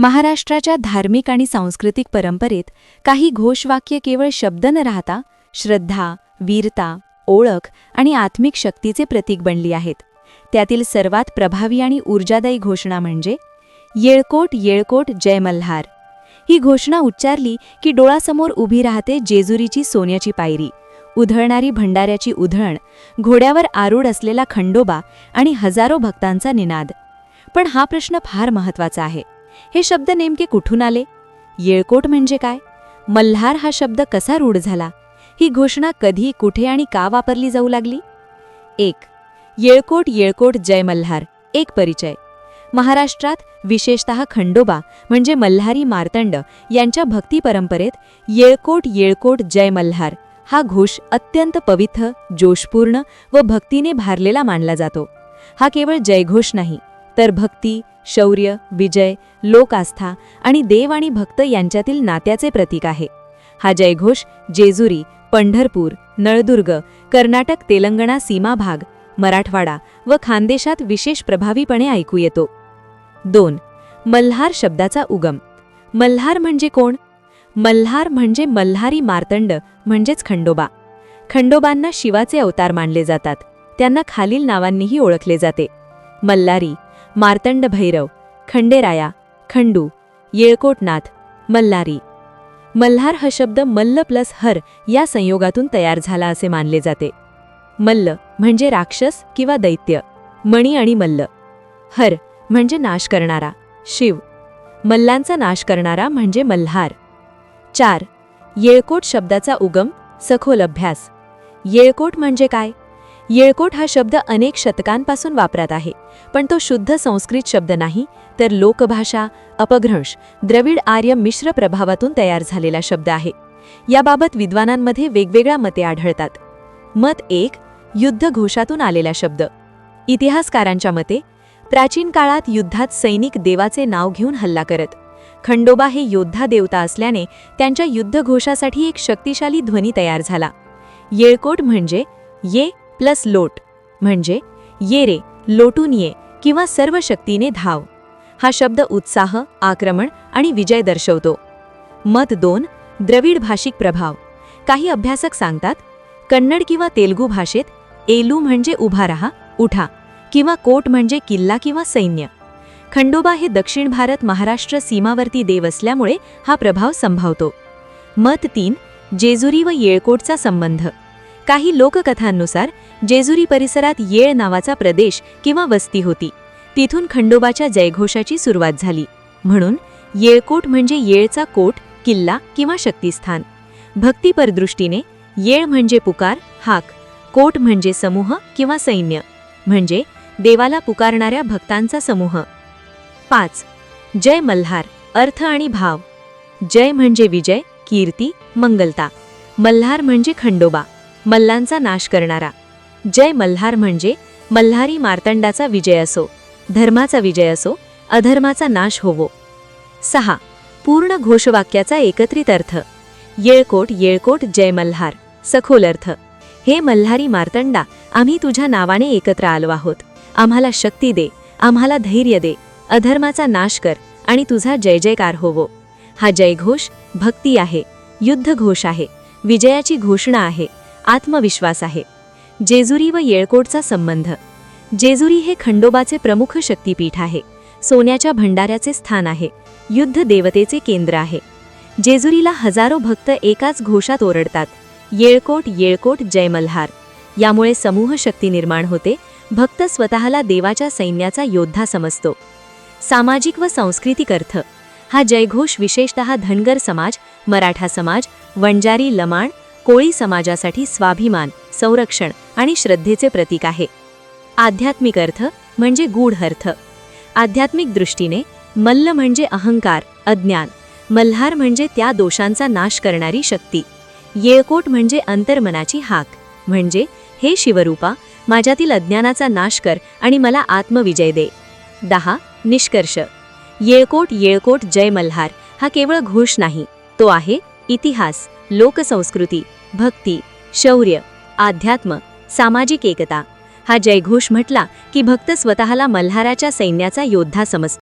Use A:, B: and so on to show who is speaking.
A: महाराष्ट्राच्या धार्मिक आणि सांस्कृतिक परंपरेत काही घोषवाक्य केवळ शब्द न राहता श्रद्धा वीरता ओळख आणि आत्मिक शक्तीचे प्रतीक बनली आहेत. त्यातील सर्वात प्रभावी आणि ऊर्जादायी घोषणा म्हणजे येळकोट येळकोट जय मल्हार. ही घोषणा उच्चारली की डोळासमोर उभी राहते जेजुरीची सोन्याची पायरी. उधळणारी भंडाऱ्याची उधळण घोड्यावर आरूढ असलेला खंडोबा आणि हजारो भक्तांचा निनाद. पण हा प्रश्न फार महत्त्वाचा आहे. हे शब्द नेमके कुठून आले? येळकोट म्हणजे काय? मल्हार हा शब्द कसा रूढ झाला? ही घोषणा कधी कुठे आणि का वापरली जाऊ लागली? एक येळकोट येळकोट जय मल्हार. एक परिचय. महाराष्ट्रात विशेषतः खंडोबा म्हणजे मल्हारी मार्तंड यांच्या भक्ती परंपरेत येळकोट येळकोट जय मल्हार हा घोष अत्यंत पवित्र जोशपूर्ण व भक्तीने भारलेला मानला जातो. हा केवळ जयघोष नाही तर भक्ती शौर्य विजय लोकास्था आणि देव आणि भक्त यांच्यातील नात्याचे प्रतीक आहे. हा जयघोष जेजुरी पंढरपूर नळदुर्ग कर्नाटक तेलंगणा सीमा भाग मराठवाडा व खानदेशात विशेष प्रभावीपणे ऐकू येतो. दोन. मल्हार शब्दाचा उगम. मल्हार म्हणजे कोण? मल्हार म्हणजे मल्हारी मार्तंड म्हणजेच खंडोबा. खंडोबांना शिवाचे अवतार मानले जातात. त्यांना खालील नावांनीही ओळखले जाते. मल्लारी मार्तंड भैरव खंडेराया खंडू येळकोटनाथ मल्लारी. मल्हार हा शब्द मल्ल प्लस हर या संयोगातून तयार झाला असे मानले जाते. मल्ल म्हणजे राक्षस किंवा दैत्य मणी आणि मल्ल. हर म्हणजे नाश करणारा शिव. मल्लांचा नाश करणारा म्हणजे मल्हार. चार येळकोट शब्दाचा उगम सखोल अभ्यास. येळकोट म्हणजे काय? येळकोट हा शब्द अनेक शतकांपासून वापरात आहे पण तो शुद्ध संस्कृत शब्द नाही तर लोकभाषा अपभ्रंश द्रविड आर्य मिश्र प्रभावातून तयार झालेला शब्द आहे. याबाबत विद्वानांमध्ये वेगवेगळ्या मते आढळतात. मत एक युद्ध घोषातून आलेला शब्द. इतिहासकारांच्या मते प्राचीन काळात युद्धात सैनिक देवाचे नाव घेऊन हल्ला करत. खंडोबा हे योद्धा देवता असल्याने त्यांच्या युद्धघोषासाठी एक शक्तिशाली ध्वनी तयार झाला. येळकोट म्हणजे ये प्लस लोट म्हणजे ये रे लोटून ये किंवा सर्व शक्तीने धाव. हा शब्द उत्साह आक्रमण आणि विजय दर्शवतो. मत दोन द्रविड भाषिक प्रभाव. काही अभ्यासक सांगतात कन्नड किंवा तेलगू भाषेत एलू म्हणजे उभा रहा उठा किंवा कोट म्हणजे किल्ला किंवा सैन्य. खंडोबा हे दक्षिण भारत महाराष्ट्र सीमावर्ती देव असल्यामुळे हा प्रभाव संभावतो. मत तीन जेजुरी व येळकोटचा संबंध. काही लोककथांनुसार जेजुरी परिसरात येळ नावाचा प्रदेश किंवा वस्ती होती. तिथून खंडोबाच्या जयघोषाची सुरुवात झाली. म्हणून येळकोट म्हणजे येळचा कोट किल्ला किंवा शक्तिस्थान. भक्तीपर दृष्टीने येळ म्हणजे पुकार हाक. कोट म्हणजे समूह किंवा सैन्य. म्हणजे देवाला पुकारणाऱ्या भक्तांचा समूह. पाच. जय मल्हार अर्थ आणि भाव. जय म्हणजे विजय कीर्ती मंगलता. मल्हार म्हणजे खंडोबा. मल्लांचा नाश करणारा. जय मल्हार म्हणजे मल्हारी मार्तंडाचा विजय असो धर्माचा विजय असो अधर्माचा नाश होवो. सहा. पूर्ण घोषवाक्याचा एकत्रित अर्थ. येळकोट येळकोट जय मल्हार. सखोल अर्थ. हे मल्हारी मार्तंडा आम्ही तुझ्या नावाने एकत्र आलो आहोत. आम्हाला शक्ती दे आम्हाला धैर्य दे अधर्माचा नाश कर आणि तुझा जय जयकार होवो. हा जयघोष भक्ती आहे युद्ध घोष आहे विजयाची घोषणा आहे. आत्मविश्वास आहे. जेजुरी व येळकोटचा संबंध. जेजुरी हे खंडोबाचे प्रमुख शक्तीपीठ आहे. सोन्याच्या भंडाऱ्याचे स्थान आहे. युद्ध देवतेचे केंद्र आहे. जेजुरीला हजारो भक्त एकाच घोषात ओरडतात. येळकोट येळकोट जय मल्हार. यामुळे समूह शक्ती निर्माण होते. भक्त स्वतःला देवाच्या सैन्याचा योद्धा समजतो. सामाजिक व सांस्कृतिक अर्थ. हा जयघोष विशेषतः धनगर समाज मराठा समाज वंजारी लमाण कोळी समाजासाठी स्वाभिमान संरक्षण आणि श्रद्धेचे प्रतीक आहे. आध्यात्मिक अर्थ म्हणजे गूढ अर्थ. आध्यात्मिक दृष्टीने मल्ल म्हणजे अहंकार अज्ञान मल्हार म्हणजे त्या दोषांचा नाश करणारी शक्ती येळकोट म्हणजे अंतर्मनाची हाक. म्हणजे हे शिवरूपा माझ्यातील अज्ञानाचा नाश कर आणि मला आत्मविजय दे. दहा निष्कर्ष. येळकोट येळकोट जय मल्हार हा केवळ घोष नाही तो आहे इतिहास. लोकसंस्कृती भक्ती शौर्य आध्यात्म सामाजिक एकता हा जयघोष म्हटला की भक्त स्वतःला मल्हाराच्या सैन्याचा योद्धा समजतो